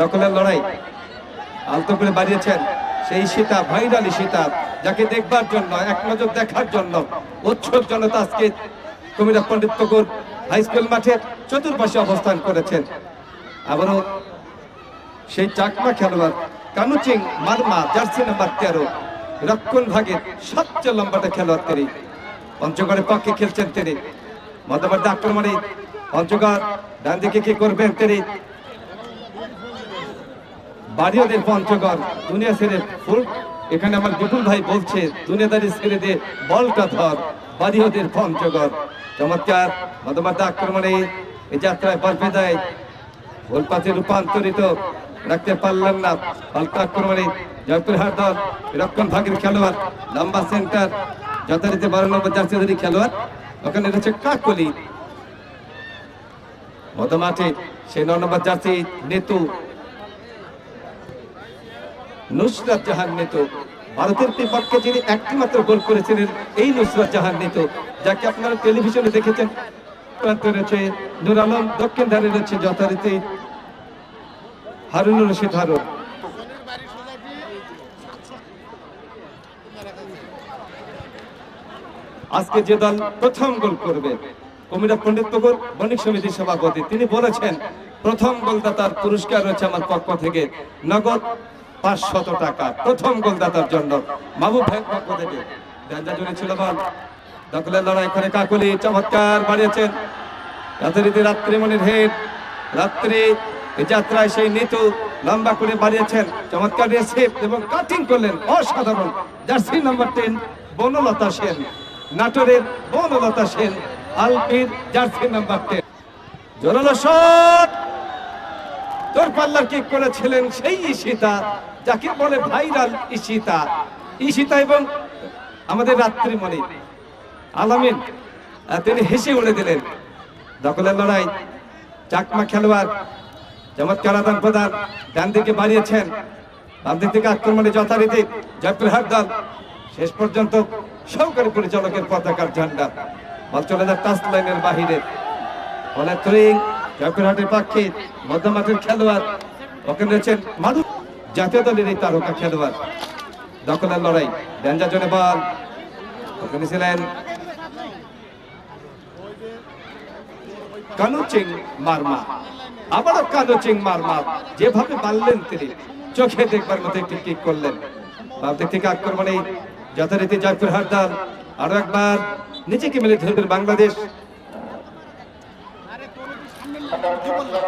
দখলের লড়াই। আলতো করে বাড়িয়েছেন সেই সীতা ভাইরালি সীতা, যাকে দেখবার জন্য, এক নজর দেখার জন্য। উৎসব জনতা আজকে কুমিরা পণ্ডিত তকুর হাই স্কুল মাঠে চতুর্পাশে অবস্থান করেছেন। আবারও সেই চাকমা খেলোয়াড়, কানুচিং, মারমা, জার্সি নাম্বার তেরো, রক্ষণ ভাগের সবচেয়ে লম্বাটা খেলোয়াড় তিনি। পঞ্চগড়ের পক্ষে খেলছেন তিনি। মধ্যবর্তী আক্রমণে পঞ্চগড় ডান দিকে কি করবেন তিনি? বাড়িওদের পঞ্চগড়, দুনিয়া ছেড়ে ফুল। এখানে আমার বিপুল ভাই বলছে দুনিয়াদারি ছেড়ে দিয়ে বলটা ধর বাড়িওদের পঞ্চগড়। চমৎকার মধ্যবর্তী আক্রমণে এই যাত্রায় বরফে দেয় গোলপাতে রূপান্তরিত, রাখতে পারলেন না। পাল্টা আক্রমণে জয়পুরহাট দল, রক্ষণ ভাগের খেলোয়াড়, লম্বা সেন্টার, যথারীতি বারো নম্বর জার্সিধারী খেলোয়াড়। ওখানে রয়েছে কাকলি। মধ্যমাঠে সেই নম্বর জার্সি, নেতু নুসরাত জাহান নেতু, ভারতের বিপক্ষে যিনি একটি মাত্র গোল করেছিলেন, এই নুসরাত জাহান নেতু, যাকে আপনারা টেলিভিশনে দেখেছেন রয়েছে নুর আলম, দক্ষিণ ধারে রয়েছে যথারীতি রশিদ হারুন। আজকে যে দল প্রথম গোল করবে কুমিরা পণ্ডিত তকুর বণিক সমিতির সভাপতি, তিনি বলেছেন, প্রথম গোলদাতার পুরস্কার রয়েছে আমার পক্ষ থেকে। নগদ পাঁচশত টাকা প্রথম গোলদাতার জন্য। মাহবুব ভাইয়ের পক্ষ থেকে জুড়ে ছিল বল। দখলের লড়াই করে কাকুলি, চমৎকার বাড়িয়েছেন যথারীতি রাত্রিমণির হেড, রাত্রি যাত্রায় সেই নিতু লম্বা করে বাড়িয়েছেন। চমৎকার রেসিভ এবং কাটিং করলেন অসাধারণ jersey number ten Banalata Sen. নাটোরের বনলতা সেন, আলপির জার্সি নাম্বার টেন। জোরালো শট! তোর পাল্লার কিক করেছিলেন সেই ঈশিতা, যাকে বলে ভাইরাল ঈশিতা। ঈশিতা এবং আমাদের রাত্রিমণি। আলামিন তিনি হেসে উড়ে দিলেন। দখলের লড়াই, চাকমা খেলোয়াড় চমৎকার আদান প্রদান ডান দিকে বাড়িয়েছেন। বাম দিক থেকে আক্রমণে যথারীতি জয়পুরহাট দল। শেষ পর্যন্ত সহকারী পরিচালকের পতাকার ঝান্ডা। বল চলে যায় টাচ লাইনের বাহিরে। ফলে ত্রিং। জয়পুরহাটের পক্ষে মধ্যমাঠের খেলোয়াড় ওখানে রয়েছেন মাধু। জাতীয় দলের এই তারকা খেলোয়াড়। দখলের লড়াই, ডেঞ্জার জনে বল। ওখানে ছিলেন মারমা আবারও মারমা যেভাবে মারলেন তিনি, চোখে দেখবার মতো একটি কিক করলেন। বাম দিক থেকে আক্রমণে যথারীতি জয়পুর হারদার আরও একবার নিজেকে মিলে ধরবেন বাংলাদেশ। আরে